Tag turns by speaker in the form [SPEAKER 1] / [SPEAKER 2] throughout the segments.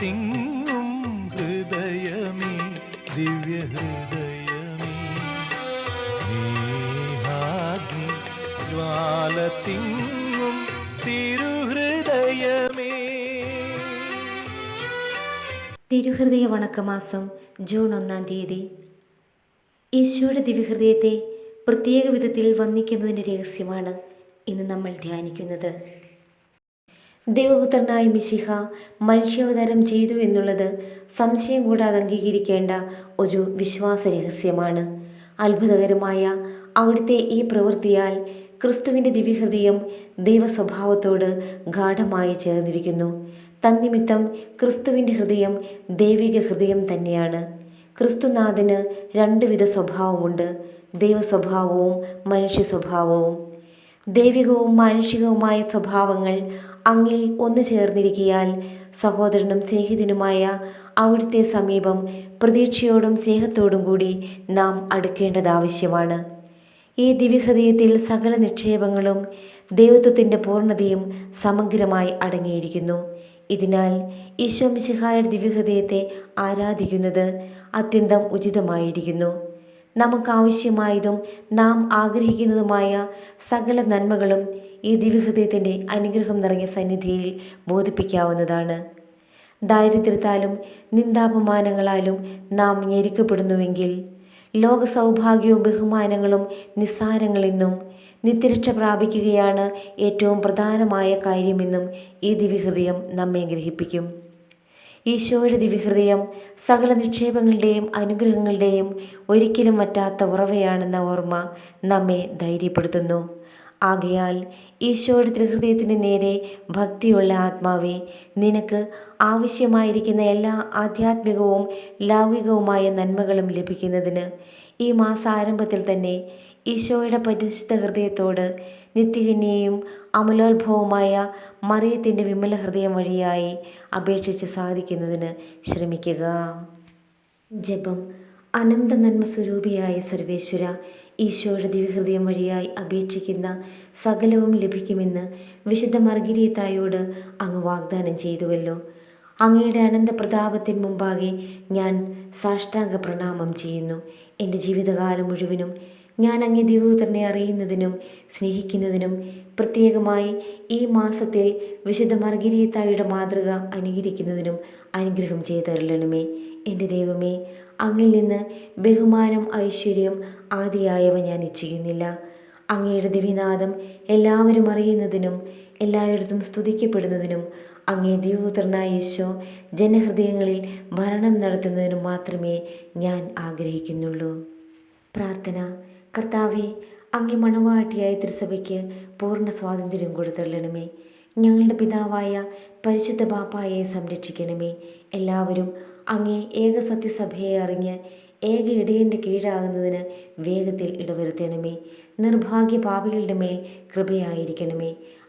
[SPEAKER 1] തിങ്ങും ഹൃദയമേ ദിവ്യഹൃദയമേ. സ്നേഹാഗ്നി ജ്വാല തിങ്ങും തിരുഹൃദയമേ.
[SPEAKER 2] തിരുഹൃദയ വണക്കമാസം ജൂൺ ഒന്നാം തീയതി. ഈശോയുടെ ദിവ്യഹൃദയത്തെ പ്രത്യേക വിധത്തിൽ വന്ദിക്കുന്നതിന്റെ രഹസ്യമാണ് ഇന്ന് നമ്മൾ ധ്യാനിക്കുന്നത്. ദൈവപുത്രനായ മിശിഹ മനുഷ്യാവതാരം ചെയ്തു എന്നുള്ളത് സംശയം കൂടാതെ അംഗീകരിക്കേണ്ട ഒരു വിശ്വാസ രഹസ്യമാണ് അത്ഭുതകരമായ അവിടുത്തെ ഈ പ്രവൃത്തിയാൽ ക്രിസ്തുവിന്റെ ദിവ്യഹൃദയം ദൈവസ്വഭാവത്തോട് ഗാഠമായി ചേർന്നിരിക്കുന്നു. തന്നിമിത്തം ക്രിസ്തുവിന്റെ ഹൃദയം ദൈവിക ഹൃദയം തന്നെയാണ്. ക്രിസ്തുനാഥന് രണ്ടുവിധ സ്വഭാവമുണ്ട്. ദൈവസ്വഭാവവും മനുഷ്യ സ്വഭാവവും. ദൈവികവും മാനുഷികവുമായ സ്വഭാവങ്ങൾ അങ്ങിൽ ഒന്നു ചേർന്നിരിക്കിയാൽ സഹോദരനും സ്നേഹിതനുമായ അവിടുത്തെ സമീപം പ്രതീക്ഷയോടും സ്നേഹത്തോടും കൂടി നാം അടുക്കേണ്ടത് ആവശ്യമാണ്. ഈ ദിവ്യഹൃദയത്തിൽ സകല നിക്ഷേപങ്ങളും ദൈവത്വത്തിന്റെ പൂർണതയും സമഗ്രമായി അടങ്ങിയിരിക്കുന്നു. ഇതിനാൽ ഈശോ മിശിഹായുടെ ദിവ്യഹൃദയത്തെ ആരാധിക്കുന്നത് അത്യന്തം ഉചിതമായിരിക്കുന്നു. നമുക്ക് ആവശ്യമായതും നാം ആഗ്രഹിക്കുന്നതുമായ സകല നന്മകളും ഈ ദിവ്യഹൃദയത്തിന്റെ അനുഗ്രഹം നിറഞ്ഞ സന്നിധിയിൽ ബോധിപ്പിക്കാവുന്നതാണ്. ദാരിദ്ര്യത്താലും നിന്ദാപമാനങ്ങളാലും നാം ഞെരുക്കപ്പെടുന്നുവെങ്കിൽ ലോക സൗഭാഗ്യവും ബഹുമാനങ്ങളും നിസ്സാരങ്ങളെന്നും നിത്യരക്ഷ പ്രാപിക്കുകയാണ് ഏറ്റവും പ്രധാനമായ കാര്യമെന്നും ഈ ദിവ്യഹൃദയം നമ്മെ ഗ്രഹിപ്പിക്കും. ഈശോയുടെ ദിവ്യഹൃദയം സകല നിക്ഷേപങ്ങളുടെയും അനുഗ്രഹങ്ങളുടെയും ഒരിക്കലും വറ്റാത്ത ഉറവയാണെന്ന ഓർമ്മ നമ്മെ ധൈര്യപ്പെടുത്തുന്നു. ആകയാൽ ഈശോയുടെ ത്രിഹൃദയത്തിന് നേരെ ഭക്തിയുള്ള ആത്മാവെ നിനക്ക് ആവശ്യമായിരിക്കുന്ന എല്ലാ ആധ്യാത്മികവും ലൗകികവുമായ നന്മകളും ലഭിക്കുന്നതിന് ഈ മാസാരംഭത്തിൽ തന്നെ ഈശോയുടെ പരിശുദ്ധ ഹൃദയത്തോട് നിത്യകന്യയും അമലോത്ഭവമായ മറിയത്തിന്റെ വിമല ഹൃദയം വഴിയായി അപേക്ഷിച്ച് സാധിക്കുന്നതിന് ശ്രമിക്കുക. ജപം അനന്ത നന്മ സ്വരൂപിയായ സർവേശ്വര ഈശോയുടെ ദിവ്യഹൃദയം വഴിയായി അപേക്ഷിക്കുന്ന സകലവും ലഭിക്കുമെന്ന് വിശുദ്ധ മർഗിരിയത്തായോട് അങ്ങ് വാഗ്ദാനം ചെയ്തുവല്ലോ. അങ്ങയുടെ അനന്ത പ്രതാപത്തിന് മുമ്പാകെ ഞാൻ സാഷ്ടാംഗ പ്രണാമം ചെയ്യുന്നു. എന്റെ ജീവിതകാലം മുഴുവനും ഞാൻ അങ്ങേ ദിവപുത്രനെ അറിയുന്നതിനും സ്നേഹിക്കുന്നതിനും പ്രത്യേകമായി ഈ മാസത്തിൽ വിശുദ്ധ മർഗിരീത്തായുടെ മാതൃക അനുകരിക്കുന്നതിനും അനുഗ്രഹം ചെയ്തരളണമേ. എന്റെ ദൈവമേ അങ്ങിൽ നിന്ന് ബഹുമാനം ഐശ്വര്യം ആദിയായവ ഞാൻ ഇച്ഛിക്കുന്നില്ല അങ്ങയുടെ ദിവ്യനാഥം എല്ലാവരും അറിയുന്നതിനും എല്ലായിടത്തും സ്തുതിക്കപ്പെടുന്നതിനും അങ്ങേ ദിവപുത്രനായ ഈശോ ജനഹൃദയങ്ങളിൽ ഭരണം നടത്തുന്നതിനും മാത്രമേ ഞാൻ ആഗ്രഹിക്കുന്നുള്ളൂ. പ്രാർത്ഥന. കർത്താവെ അങ്ങേ മണവാട്ടിയായ തിരുസഭയ്ക്ക് പൂർണ സ്വാതന്ത്ര്യം കൊടുത്തള്ളണമേ. ഞങ്ങളുടെ പിതാവായ പരിശുദ്ധ ബാപ്പായെ സംരക്ഷിക്കണമേ. എല്ലാവരും അങ്ങേ ഏക സത്യസഭയെ അറിഞ്ഞ് ഏക ഇടയന്റെ കീഴാകുന്നതിന് വേഗത്തിൽ ഇടവരുത്തണമേ. നിർഭാഗ്യ പാപികളുടെ മേൽ കൃപയായിരിക്കണമേ.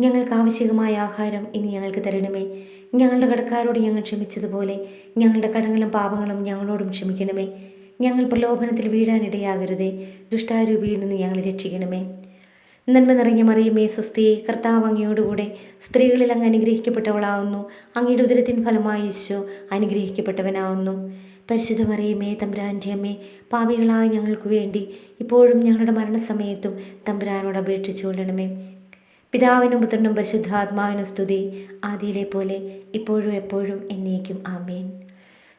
[SPEAKER 2] ഞങ്ങൾക്ക് ആവശ്യമായ ആഹാരം ഇനി ഞങ്ങൾക്ക് തരണമേ. ഞങ്ങളുടെ കടക്കാരോട് ഞങ്ങൾ ക്ഷമിച്ചതുപോലെ ഞങ്ങളുടെ കടങ്ങളും പാപങ്ങളും ഞങ്ങളോടും ക്ഷമിക്കണമേ. ഞങ്ങൾ പ്രലോഭനത്തിൽ വീഴാനിടയാകരുതേ. ദുഷ്ടാരൂപിയിൽ നിന്ന് ഞങ്ങളെ രക്ഷിക്കണമേ. നന്മ നിറഞ്ഞ മറിയമേ സ്വസ്തിയെ കർത്താവ് അങ്ങയോടുകൂടെ സ്ത്രീകളിൽ അങ്ങ് അനുഗ്രഹിക്കപ്പെട്ടവളാവുന്നു. അങ്ങയുടെ ഉദരത്തിൻ ഫലമായി ഈശോ അനുഗ്രഹിക്കപ്പെട്ടവനാവുന്നു. പരിശുദ്ധ മറിയമേ തമ്പുരാന്റെ അമ്മേ പാപികളായ ഞങ്ങൾക്ക് വേണ്ടി ഇപ്പോഴും ഞങ്ങളുടെ മരണസമയത്തും തമ്പുരാനോട് അപേക്ഷിച്ചു കൊള്ളണമേ പിതാവിനും പുത്രനും പരിശുദ്ധാത്മാവിനും സ്തുതി. ആദിയിലെ പോലെ ഇപ്പോഴും എപ്പോഴും എന്നേക്കും ആമേൻ.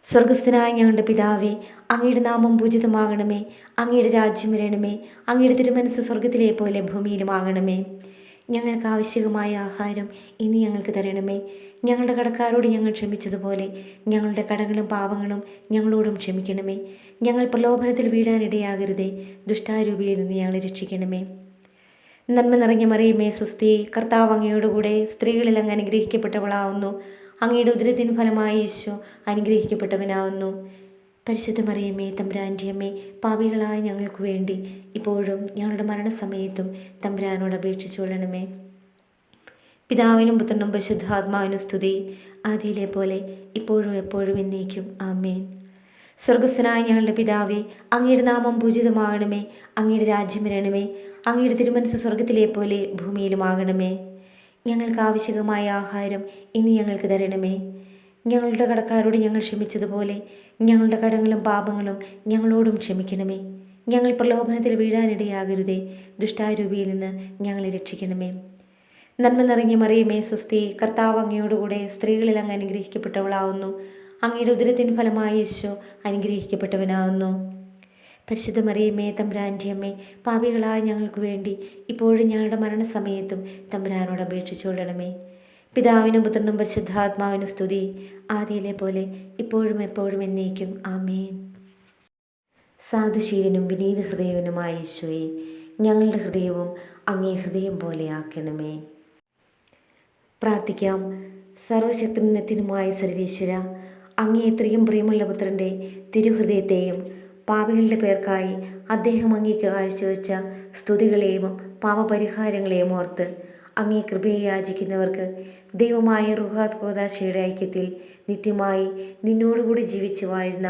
[SPEAKER 2] സ്വർഗസ്ഥനായ ഞങ്ങളുടെ പിതാവേ അങ്ങയുടെ നാമം പൂജിതമാകണമേ. അങ്ങയുടെ രാജ്യം വരണമേ. അങ്ങയുടെ തിരുമനസ് സ്വർഗത്തിലെ പോലെ ഭൂമിയിലുമാകണമേ ഞങ്ങൾക്ക് ആവശ്യകമായ ആഹാരം ഇനി ഞങ്ങൾക്ക് തരണമേ. ഞങ്ങളുടെ കടക്കാരോട് ഞങ്ങൾ ക്ഷമിച്ചതുപോലെ ഞങ്ങളുടെ കടങ്ങളും പാപങ്ങളും ഞങ്ങളോടും ക്ഷമിക്കണമേ. ഞങ്ങൾ പ്രലോഭനത്തിൽ വീഴാനിടയാകരുതേ. ദുഷ്ടാരൂപിയിൽ നിന്ന് ഞങ്ങളെ രക്ഷിക്കണമേ. നന്മ നിറഞ്ഞ മറിയമേ സ്വസ്തി. കർത്താവ് അങ്ങയോടുകൂടെ സ്ത്രീകളിൽ അങ്ങ് അനുഗ്രഹിക്കപ്പെട്ടവളാവുന്നു. അങ്ങയുടെ ഉദരത്തിൻ ഫലമായി യേശു അനുഗ്രഹിക്കപ്പെട്ടവനാവുന്നു. പരിശുദ്ധ മറിയമ്മേ തമ്പുരാന്റെ അമ്മേ പാപികളായ ഞങ്ങൾക്ക് വേണ്ടി ഇപ്പോഴും ഞങ്ങളുടെ മരണസമയത്തും തമ്പുരാനോട് അപേക്ഷിച്ചു കൊള്ളണമേ. പിതാവിനും പുത്രനും പരിശുദ്ധാത്മാവിനും സ്തുതി. ആദിയിലെ പോലെ ഇപ്പോഴും എപ്പോഴും എന്നേക്കും. ആമേൻ. സ്വർഗസ്വനായ ഞങ്ങളുടെ പിതാവേ അങ്ങയുടെ നാമം പൂജിതമാകണമേ അങ്ങയുടെ രാജ്യം വരണമേ അങ്ങയുടെ തിരുമനസ് സ്വർഗത്തിലെ പോലെ ഭൂമിയിലുമാകണമേ. ഞങ്ങൾക്ക് ആവശ്യകമായ ആഹാരം ഇന്ന് ഞങ്ങൾക്ക് തരണമേ. ഞങ്ങളുടെ കടക്കാരോട് ഞങ്ങൾ ക്ഷമിച്ചതുപോലെ ഞങ്ങളുടെ കടങ്ങളും പാപങ്ങളും ഞങ്ങളോടും ക്ഷമിക്കണമേ. ഞങ്ങൾ പ്രലോഭനത്തിൽ വീഴാനിടയാകരുതേ ദുഷ്ടാരൂപിയിൽ നിന്ന് ഞങ്ങളെ രക്ഷിക്കണമേ. നന്മ നിറഞ്ഞ മറിയമേ സ്വസ്തി കർത്താവ് അങ്ങയോടുകൂടെ സ്ത്രീകളിൽ അങ്ങ് അനുഗ്രഹിക്കപ്പെട്ടവളാവുന്നു. അങ്ങയുടെ ഉദരത്തിന് ഫലമായി യേശു അനുഗ്രഹിക്കപ്പെട്ടവനാകുന്നു. പരിശുദ്ധ മറിയമ്മേ തമ്പുരാന്റെ അമ്മേ പാപികളായ ഞങ്ങൾക്ക് വേണ്ടി ഇപ്പോഴും ഞങ്ങളുടെ മരണസമയത്തും തമ്പുരാനോട് അപേക്ഷിച്ചുകൊള്ളണമേ പിതാവിനും പുത്രനും പരിശുദ്ധാത്മാവിനും സ്തുതി. ആദ്യയിലെ പോലെ ഇപ്പോഴും എപ്പോഴും എന്നേക്കും. ആമേൻ. സാധുശീലനും വിനീത ഹൃദയവനുമായ യേശുവെ ഞങ്ങളുടെ ഹൃദയവും അങ്ങേ ഹൃദയം പോലെ ആക്കണമേ. പ്രാർത്ഥിക്കാം. സർവശക്തനത്തിനുമായ സർവേശ്വര അങ്ങേ എത്രയും പ്രിയമുള്ള പുത്രന്റെ തിരുഹൃദയത്തെയും പാപികളുടെ പേർക്കായി അദ്ദേഹം അങ്ങേക്ക് കാഴ്ചവെച്ച സ്തുതികളെയും പാപപരിഹാരങ്ങളെയും ഓർത്ത് അങ്ങേ കൃപയെ യാചിക്കുന്നവർക്ക് ദൈവമായ റുഹാദ് കോദാശയുടെ ഐക്യത്തിൽ നിത്യമായി നിന്നോടുകൂടി ജീവിച്ചു വാഴുന്ന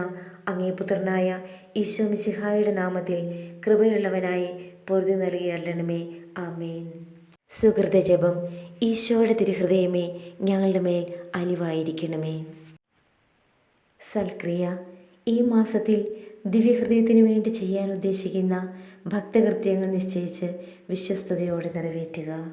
[SPEAKER 2] അങ്ങേ പുത്രനായ ഈശോ മിശിഹായുടെ നാമത്തിൽ കൃപയുള്ളവനായി പൊറുതി നൽകിയല്ലണമേ ആമേൻ. സുഹൃത ജപം ഈശോയുടെ തിരുഹൃദയമേ ഞങ്ങളുടെ മേൽ അലിവായിരിക്കണമേ. സൽക്രിയ. ഈ മാസത്തിൽ ദിവ്യഹൃദയത്തിനു വേണ്ടി ചെയ്യാൻ ഉദ്ദേശിക്കുന്ന ഭക്തകൃത്യങ്ങൾ നിശ്ചയിച്ച് വിശ്വസ്തയോടെ നിറവേറ്റുക.